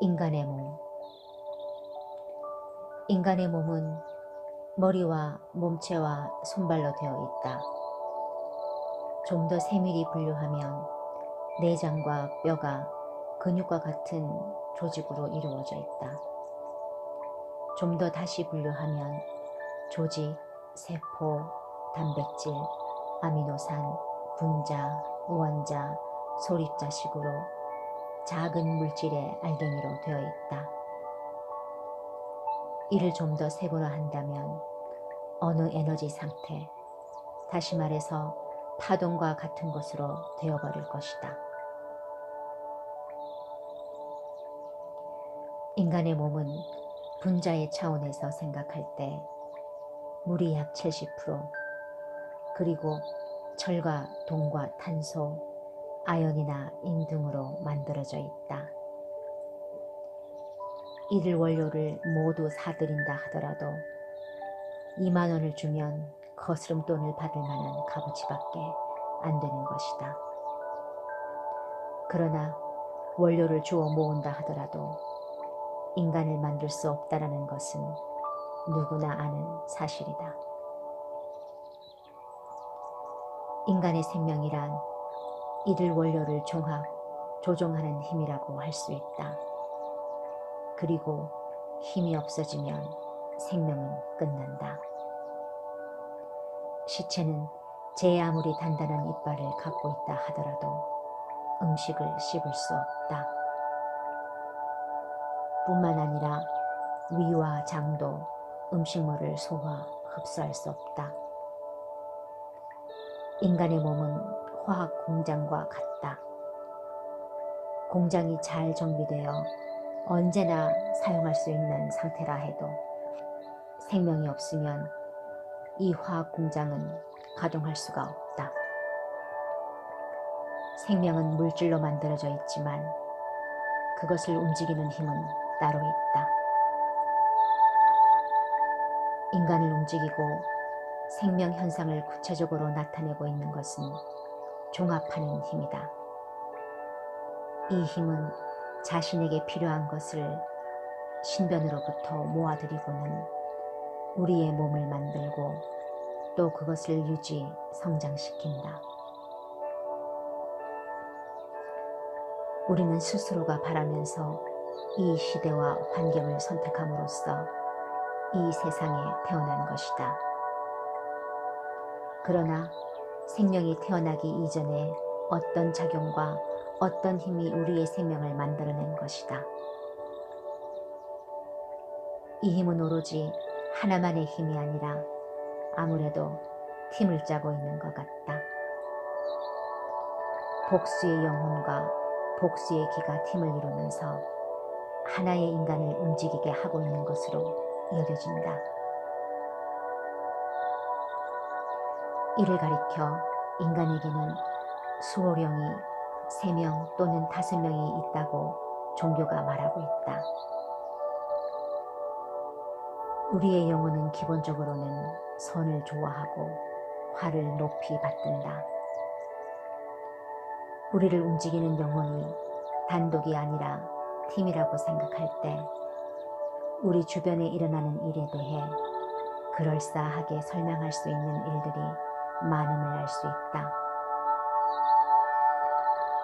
인간의 몸 인간의 몸은 머리와 몸체와 손발로 되어 있다. 좀 더 세밀히 분류하면 내장과 뼈가 근육과 같은 조직으로 이루어져 있다. 좀 더 다시 분류하면 조직, 세포, 단백질, 아미노산, 분자, 원자, 소립자식으로 작은 물질의 알갱이로 되어 있다. 이를 좀 더 세분화 한다면 어느 에너지 상태, 다시 말해서 파동과 같은 것으로 되어버릴 것이다. 인간의 몸은 분자의 차원에서 생각할 때 물이 약 70%, 그리고 철과 동과 탄소, 아연이나 인 등으로 만들어져 있다. 이를 원료를 모두 사들인다 하더라도 2만 원을 주면 거스름 돈을 받을 만한 값어치밖에 안 되는 것이다. 그러나 원료를 주어 모은다 하더라도 인간을 만들 수 없다라는 것은 누구나 아는 사실이다. 인간의 생명이란 이들 원료를 종합, 조종하는 힘이라고 할 수 있다. 그리고 힘이 없어지면 생명은 끝난다. 시체는 제 아무리 단단한 이빨을 갖고 있다 하더라도 음식을 씹을 수 없다. 뿐만 아니라 위와 장도 음식물을 소화, 흡수할 수 없다. 인간의 몸은 화학 공장과 같다. 공장이 잘 정비되어 언제나 사용할 수 있는 상태라 해도 생명이 없으면 이 화학 공장은 가동할 수가 없다. 생명은 물질로 만들어져 있지만 그것을 움직이는 힘은 따로 있다. 인간을 움직이고 생명 현상을 구체적으로 나타내고 있는 것은 종합하는 힘이다. 이 힘은 자신에게 필요한 것을 신변으로부터 모아들이고는 우리의 몸을 만들고 또 그것을 유지, 성장시킨다. 우리는 스스로가 바라면서 이 시대와 환경을 선택함으로써 이 세상에 태어난 것이다. 그러나 생명이 태어나기 이전에 어떤 작용과 어떤 힘이 우리의 생명을 만들어낸 것이다. 이 힘은 오로지 하나만의 힘이 아니라 아무래도 팀을 짜고 있는 것 같다. 복수의 영혼과 복수의 기가 팀을 이루면서 하나의 인간을 움직이게 하고 있는 것으로 여겨진다. 이를 가리켜 인간에게는 수호령이 세명 또는 다섯 명이 있다고 종교가 말하고 있다. 우리의 영혼은 기본적으로는 선을 좋아하고 화를 높이 받든다. 우리를 움직이는 영혼이 단독이 아니라 팀이라고 생각할 때 우리 주변에 일어나는 일에 대해 그럴싸하게 설명할 수 있는 일들이 많음을 알 수 있다.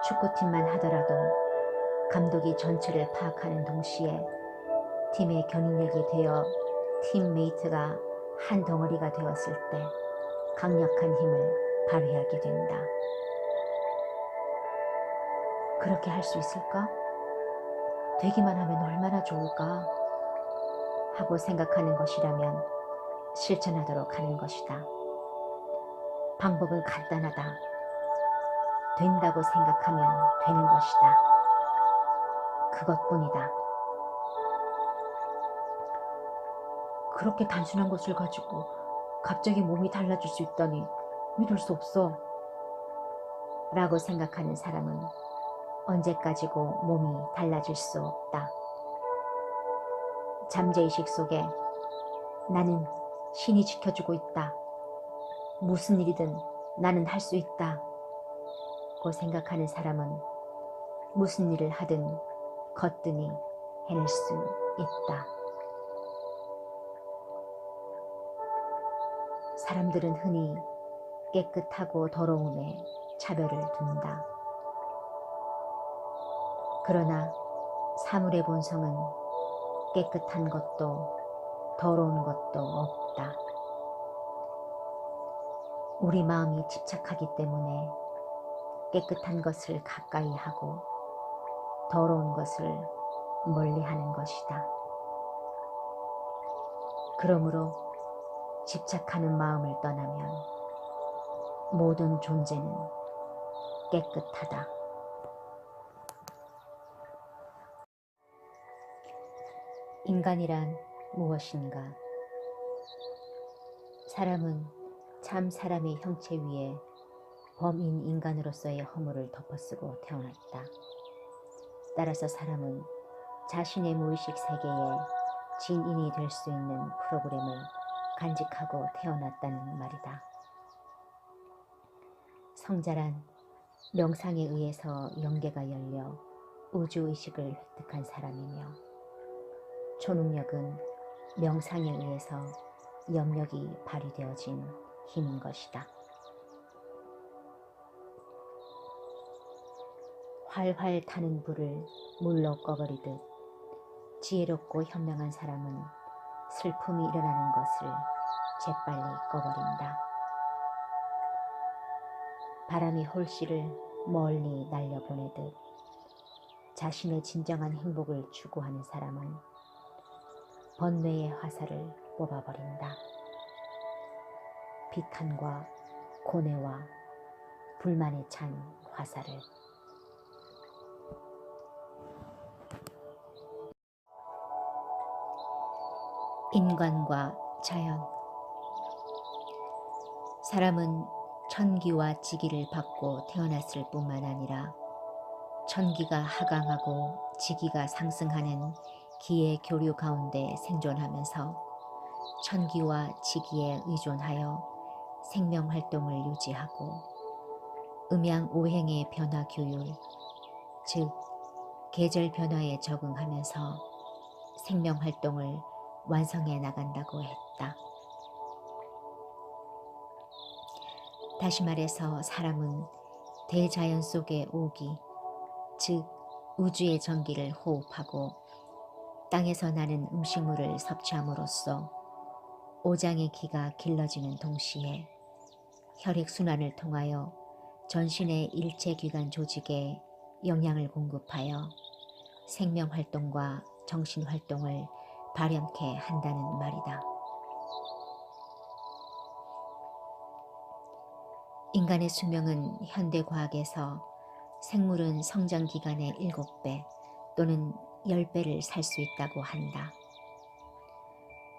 축구팀만 하더라도 감독이 전체를 파악하는 동시에 팀의 견인력이 되어 팀메이트가 한 덩어리가 되었을 때 강력한 힘을 발휘하게 된다. 그렇게 할 수 있을까? 되기만 하면 얼마나 좋을까? 하고 생각하는 것이라면 실천하도록 하는 것이다. 방법은 간단하다. 된다고 생각하면 되는 것이다. 그것뿐이다. 그렇게 단순한 것을 가지고 갑자기 몸이 달라질 수 있다니 믿을 수 없어. 라고 생각하는 사람은 언제까지고 몸이 달라질 수 없다. 잠재의식 속에 나는 신이 지켜주고 있다. 무슨 일이든 나는 할 수 있다. 고 생각하는 사람은 무슨 일을 하든 거뜬히 해낼 수 있다. 사람들은 흔히 깨끗하고 더러움에 차별을 둔다. 그러나 사물의 본성은 깨끗한 것도 더러운 것도 없다. 우리 마음이 집착하기 때문에 깨끗한 것을 가까이 하고 더러운 것을 멀리 하는 것이다. 그러므로 집착하는 마음을 떠나면 모든 존재는 깨끗하다. 인간이란 무엇인가? 사람은 참 사람의 형체 위에 범인 인간으로서의 허물을 덮어쓰고 태어났다. 따라서 사람은 자신의 무의식 세계에 진인이 될 수 있는 프로그램을 간직하고 태어났다는 말이다. 성자란 명상에 의해서 영계가 열려 우주의식을 획득한 사람이며 초능력은 명상에 의해서 염력이 발휘되어진 힘인 것이다. 활활 타는 불을 물로 꺼버리듯 지혜롭고 현명한 사람은 슬픔이 일어나는 것을 재빨리 꺼버린다. 바람이 홀씨를 멀리 날려보내듯 자신의 진정한 행복을 추구하는 사람은 번뇌의 화살을 뽑아버린다. 비탄과 고뇌와 불만에 찬 화살을. 인간과 자연. 사람은 천기와 지기를 받고 태어났을 뿐만 아니라 천기가 하강하고 지기가 상승하는 기의 교류 가운데 생존하면서 천기와 지기에 의존하여 생명 활동을 유지하고 음양 오행의 변화 교율, 즉 계절 변화에 적응하면서 생명 활동을 완성해 나간다고 했다. 다시 말해서 사람은 대자연 속의 오기, 즉 우주의 전기를 호흡하고 땅에서 나는 음식물을 섭취함으로써 오장의 기가 길러지는 동시에 혈액순환을 통하여 전신의 일체 기관 조직에 영양을 공급하여 생명 활동과 정신 활동을 발현케 한다는 말이다. 인간의 수명은 현대 과학에서 생물은 성장 기간의 7배 또는 10배를 살 수 있다고 한다.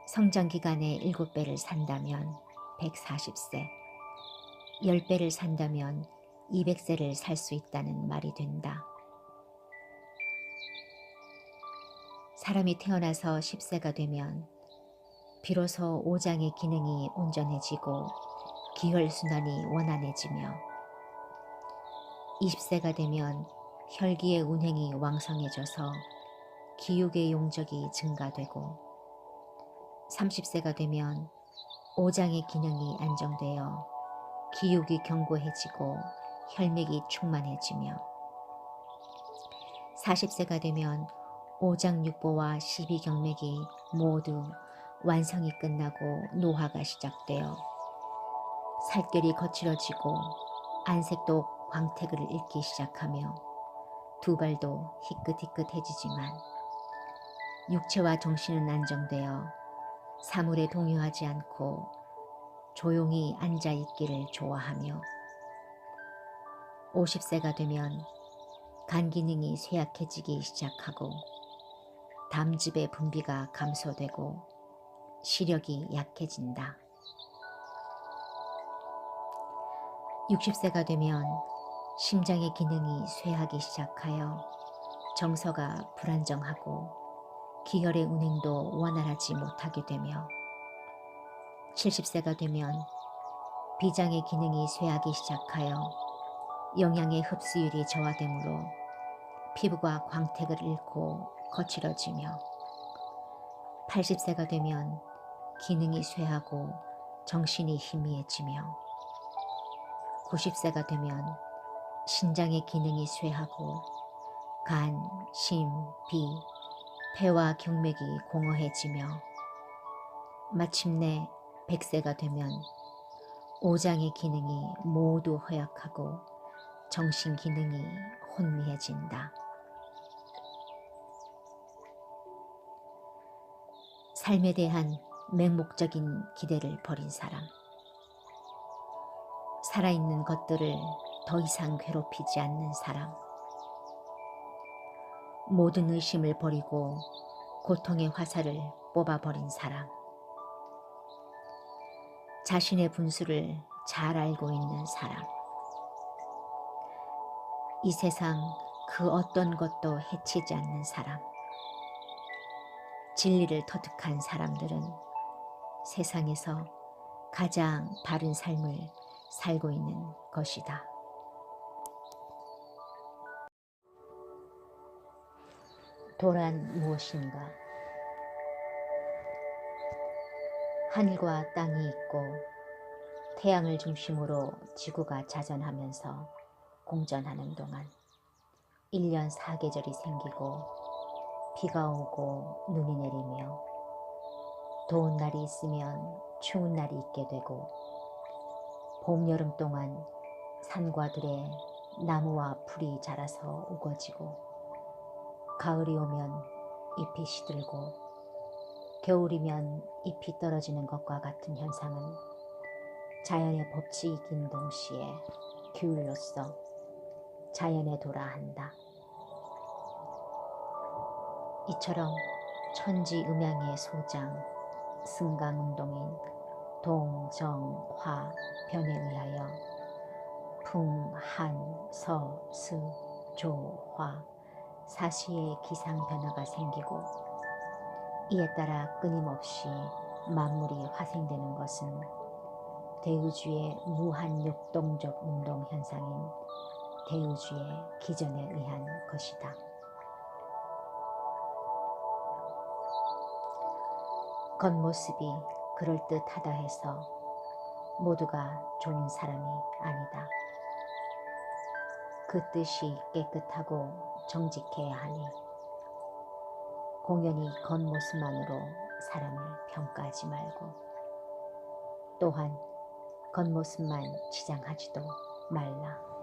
성장 기간의 7배를 산다면 140세, 10배를 산다면 200세를 살 수 있다는 말이 된다. 사람이 태어나서 10세가 되면 비로소 오장의 기능이 온전해지고 기혈순환이 원활해지며 20세가 되면 혈기의 운행이 왕성해져서 기육의 용적이 증가되고 30세가 되면 오장의 기능이 안정되어 기육이 견고해지고 혈맥이 충만해지며 40세가 되면 오장육보와 십이경맥이 모두 완성이 끝나고 노화가 시작되어 살결이 거칠어지고 안색도 광택을 잃기 시작하며 두 발도 희끗희끗해지지만 육체와 정신은 안정되어 사물에 동요하지 않고 조용히 앉아 있기를 좋아하며 50세가 되면 간 기능이 쇠약해지기 시작하고 담즙의 분비가 감소되고 시력이 약해진다. 60세가 되면 심장의 기능이 쇠하기 시작하여 정서가 불안정하고 기혈의 운행도 원활하지 못하게 되며 70세가 되면 비장의 기능이 쇠하기 시작하여 영양의 흡수율이 저하되므로 피부가 광택을 잃고 거칠어지며 80세가 되면 기능이 쇠하고 정신이 희미해지며 90세가 되면 신장의 기능이 쇠하고 간, 심, 비, 폐와 경맥이 공허해지며 마침내 100세가 되면 오장의 기능이 모두 허약하고 정신 기능이 혼미해진다. 삶에 대한 맹목적인 기대를 버린 사람. 살아있는 것들을 더 이상 괴롭히지 않는 사람. 모든 의심을 버리고 고통의 화살을 뽑아버린 사람. 자신의 분수를 잘 알고 있는 사람. 이 세상 그 어떤 것도 해치지 않는 사람. 진리를 터득한 사람들은 세상에서 가장 바른 삶을 살고 있는 것이다. 도란 무엇인가? 하늘과 땅이 있고 태양을 중심으로 지구가 자전하면서 공전하는 동안 1년 사계절이 생기고 비가 오고 눈이 내리며 더운 날이 있으면 추운 날이 있게 되고 봄, 여름 동안 산과 들에 나무와 풀이 자라서 우거지고 가을이 오면 잎이 시들고 겨울이면 잎이 떨어지는 것과 같은 현상은 자연의 법칙이긴 동시에 규율로서 자연에 돌아한다. 이처럼 천지 음양의 소장 승강운동인 동 정 화 변에 의하여 풍, 한, 서, 스, 조, 화 사시의 기상 변화가 생기고 이에 따라 끊임없이 만물이 화생되는 것은 대우주의 무한 역동적 운동 현상인 대우주의 기전에 의한 것이다. 겉모습이 그럴듯하다 해서 모두가 좋은 사람이 아니다. 그 뜻이 깨끗하고 정직해야 하니 공연히 겉모습만으로 사람을 평가하지 말고 또한 겉모습만 치장하지도 말라.